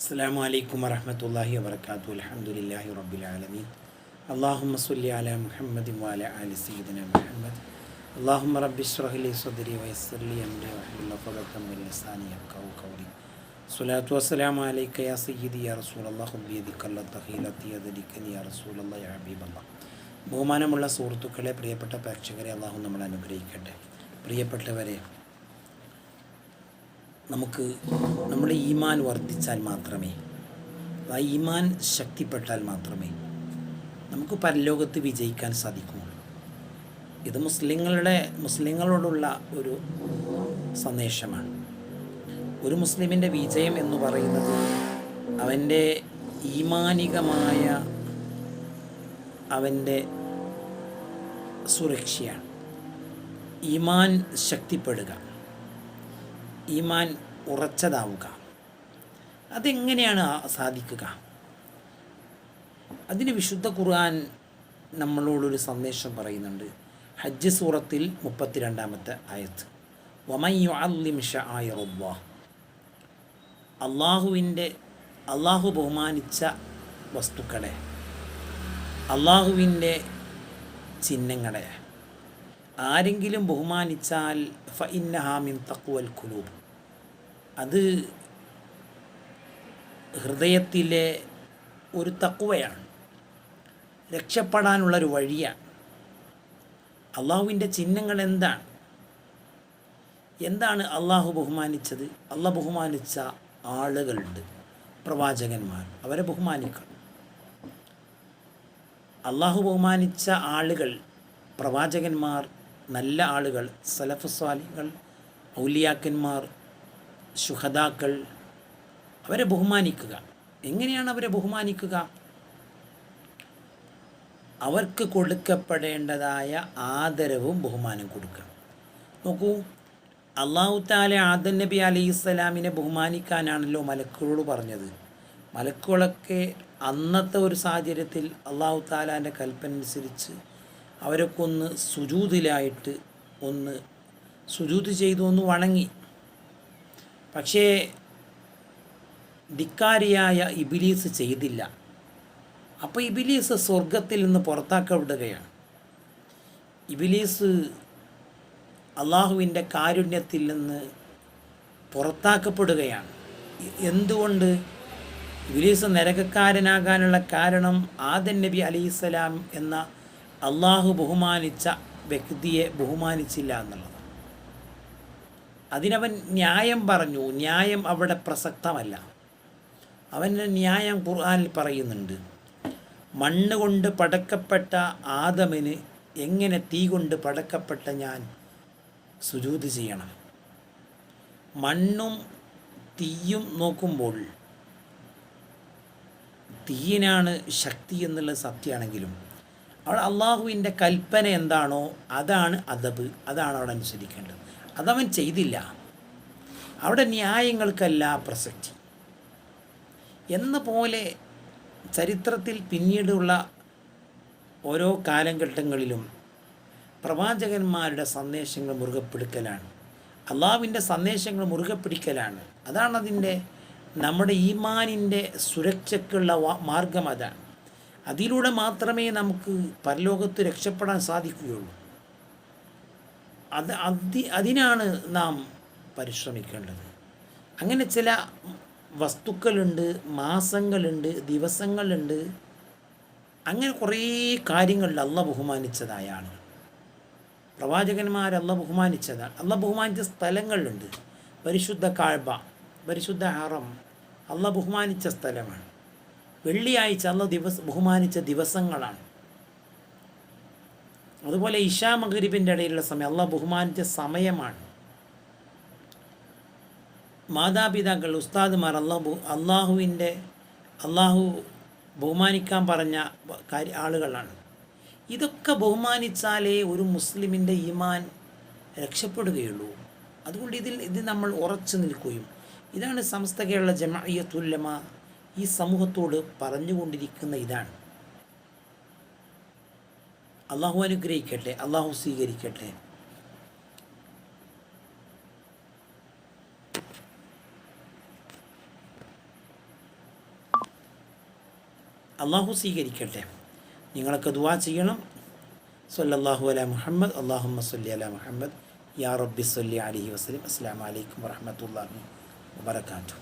അസ്സാം വലൈക്കും വരഹമത്തല്ലാഹി വാബർക്കാത്തു അലഹമുല്ലാഹി റബ്ബുലാലമീൻ അള്ളാഹുമ്മ സുല്ലി അല മുഹമ്മദ് വാല അലി സീദിന മുഹമ്മദ്. അള്ളാഹുമ്മ റബ്ബിഷ്റഹ്ലി സുദരി വയസ്സർലി അമ്രി വഹ്ലുസാനി കൗരി സുലാത്തു വസ്സലാം അലൈക്ക യാ സയ്യിദി യാ റസൂൽ അള്ളാഹുബിയദിക്കല്ലത്തഹീലത്തിയ റസൂലല്ല യാ ഹബീബല്ല. ബഹുമാനമുള്ള സുഹൃത്തുക്കളെ പ്രിയപ്പെട്ട പ്രേക്ഷകരെ അള്ളാഹു നമ്മൾ അനുഗ്രഹിക്കട്ടെ. പ്രിയപ്പെട്ടവരെ നമുക്ക് നമ്മുടെ ഈമാൻ വർദ്ധിച്ചാൽ മാത്രമേ ആ ഈമാൻ ശക്തിപ്പെട്ടാൽ മാത്രമേ നമുക്ക് പരലോകത്ത് വിജയിക്കാൻ സാധിക്കുള്ളൂ. ഇത് മുസ്ലിങ്ങളുടെ മുസ്ലിങ്ങളോടുള്ള ഒരു സന്ദേശമാണ്. ഒരു മുസ്ലിമിന്റെ വിജയം എന്ന് പറയുന്നത് അവന്റെ ഈമാനികമായ അവന്റെ സുരക്ഷയാണ്. ഈമാൻ ശക്തിപ്പെടുക. ഈമാൻ ഉറച്ചതാവുക. അതെങ്ങനെയാണ് സാധിക്കുക? അതിന് വിശുദ്ധ ഖുർആൻ നമ്മളോടൊരു സന്ദേശം പറയുന്നുണ്ട്. ഹജ്ജ് സൂറത്തിൽ മുപ്പത്തിരണ്ടാമത്തെ ആയത്ത്. അള്ളാഹുവിന്റെ അള്ളാഹു ബഹുമാനിച്ച വസ്തുക്കളെ അള്ളാഹുവിന്റെ ചിഹ്നങ്ങളെ ആരെങ്കിലും ബഹുമാനിച്ചാൽ ഫ ഇന്നഹാമിൻ തക്കുവൽ കുലൂബ് അത് ഹൃദയത്തിലെ ഒരു തക്കുവയാണ് രക്ഷപ്പെടാനുള്ളൊരു വഴിയാണ്. അള്ളാഹുവിന്റെ ചിഹ്നങ്ങൾ എന്താണ്? എന്താണ് അള്ളാഹു ബഹുമാനിച്ചത്? അള്ളാഹ് ബഹുമാനിച്ച ആളുകളുണ്ട് പ്രവാചകന്മാർ. അവരെ ബഹുമാനിക്കണം. അള്ളാഹു ബഹുമാനിച്ച ആളുകൾ പ്രവാചകന്മാർ നല്ല ആളുകൾ സലഫ് സ്വാലികൾ ഔലിയാക്കന്മാർ ശുഹദാക്കൾ അവരെ ബഹുമാനിക്കുക. എങ്ങനെയാണ് അവരെ ബഹുമാനിക്കുക? അവർക്ക് കൊടുക്കപ്പെടേണ്ടതായ ആദരവും ബഹുമാനം കൊടുക്കുക. നോക്കൂ അള്ളാഹു താലെ ആദൻ നബി അലൈഹി സ്വലാമിനെ ബഹുമാനിക്കാനാണല്ലോ മലക്കുകളോട് പറഞ്ഞത്. മലക്കുകളൊക്കെ അന്നത്തെ ഒരു സാഹചര്യത്തിൽ അള്ളാഹു താലാന്റെ കൽപ്പന അനുസരിച്ച് അവരൊക്കെ ഒന്ന് സുജൂതിലായിട്ട് ഒന്ന് സുജൂത് ചെയ്തു ഒന്ന് വണങ്ങി. പക്ഷേ ധിക്കാരിയായ ഇബിലീസ് ചെയ്തില്ല. അപ്പോൾ ഇബിലീസ് സ്വർഗത്തിൽ നിന്ന് പുറത്താക്കപ്പെടുകയാണ്. ഇബിലീസ് അള്ളാഹുവിന്റെ കാരുണ്യത്തിൽ നിന്ന് പുറത്താക്കപ്പെടുകയാണ്. എന്തുകൊണ്ട്? ഇബിലീസ് നരകക്കാരനാകാനുള്ള കാരണം ആദൻ നബി അലൈഹിസ്സലാം എന്ന അള്ളാഹു ബഹുമാനിച്ച വ്യക്തിയെ ബഹുമാനിച്ചില്ല എന്നുള്ളതാണ് അതിനവൻ ന്യായം പറഞ്ഞു ന്യായം അവിടെ പ്രസക്തമല്ല. അവന്റെ ന്യായം ഖുർആാനിൽ പറയുന്നുണ്ട് മണ്ണ് കൊണ്ട് പടക്കപ്പെട്ട ആദമിന് എങ്ങനെ തീ കൊണ്ട് പടക്കപ്പെട്ട ഞാൻ സുജൂത് ചെയ്യണം? മണ്ണും തീയും നോക്കുമ്പോൾ തീയിനാണ് ശക്തി എന്നുള്ള സത്യമാണെങ്കിലും അവിടെ അള്ളാഹുവിന്റെ കൽപ്പന എന്താണോ അതാണ് അദബ് അതാണ് അവിടെ അനുസരിക്കേണ്ടത്. അതവൻ ചെയ്തില്ല. അവിടെ ന്യായങ്ങൾക്കല്ല പ്രസക്തി. എന്ന പോലെ ചരിത്രത്തിൽ പിന്നീടുള്ള ഓരോ കാലഘട്ടങ്ങളിലും പ്രവാചകന്മാരുടെ സന്ദേശങ്ങൾ മുറുകെ പിടിക്കലാണ് അള്ളാവിന്റെ സന്ദേശങ്ങൾ മുറുകെ പിടിക്കലാണ് അതാണതിന്റെ നമ്മുടെ ഈമാനിന്റെ സുരക്ഷയ്ക്കുള്ള മാർഗം അതാണ്. അതിലൂടെ മാത്രമേ നമുക്ക് പരലോകത്ത് രക്ഷപ്പെടാൻ സാധിക്കുകയുള്ളൂ. അത് അതി അതിനാണ് നാം പരിശ്രമിക്കേണ്ടത്. അങ്ങനെ ചില വസ്തുക്കളുണ്ട് മാസങ്ങളുണ്ട് ദിവസങ്ങളുണ്ട്. അങ്ങനെ കുറേ കാര്യങ്ങളിൽ അല്ല ബഹുമാനിച്ചതായ ആളുകൾ പ്രവാചകന്മാർ ബഹുമാനിച്ചതാണ് അല്ല ബഹുമാനിച്ച സ്ഥലങ്ങളുണ്ട്. പരിശുദ്ധ കാഴ്ബ പരിശുദ്ധ ഹറം അല്ല ബഹുമാനിച്ച സ്ഥലമാണ്. വെള്ളിയാഴ്ച അന്ന് ദിവസ ബഹുമാനിച്ച ദിവസങ്ങളാണ്. അതുപോലെ ഇഷാ മഗരിബിന്റെ ഇടയിലുള്ള സമയം അള്ള ബഹുമാനിച്ച സമയമാണ്. മാതാപിതാക്കൾ ഉസ്താദുമാർ അള്ളാഹു അള്ളാഹുവിന്റെ അള്ളാഹു ബഹുമാനിക്കാൻ പറഞ്ഞ കാര്യ ആളുകളാണ്. ഇതൊക്കെ ബഹുമാനിച്ചാലേ ഒരു മുസ്ലിമിന്റെ ഈമാൻ രക്ഷപ്പെടുകയുള്ളൂ. അതുകൊണ്ട് ഇതിൽ ഇത് നമ്മൾ ഉറച്ചു നിൽക്കുകയും ഇതാണ് സമസ്ത കേരള ജമായത്തുല്ലമ ഈ സമൂഹത്തോട് പറഞ്ഞുകൊണ്ടിരിക്കുന്ന ഇതാണ്. അള്ളാഹു അനുഗ്രഹിക്കട്ടെ അള്ളാഹു സ്വീകരിക്കട്ടെ. അള്ളാഹു സ്വീകരിക്കട്ടെ. നിങ്ങളൊക്കെ ദുവാ ചെയ്യണം. സല്ലല്ലാഹു അല മുഹമ്മദ് അള്ളാഹുമ്മ സല്ലി അല മുഹമ്മദ്. യാ റബ്ബി സല്ലി അലഹി വസ്ലിം അസ്സാം വലൈക്കും വറഹമത്തല്ലാഹി വബർക്കാറ്റു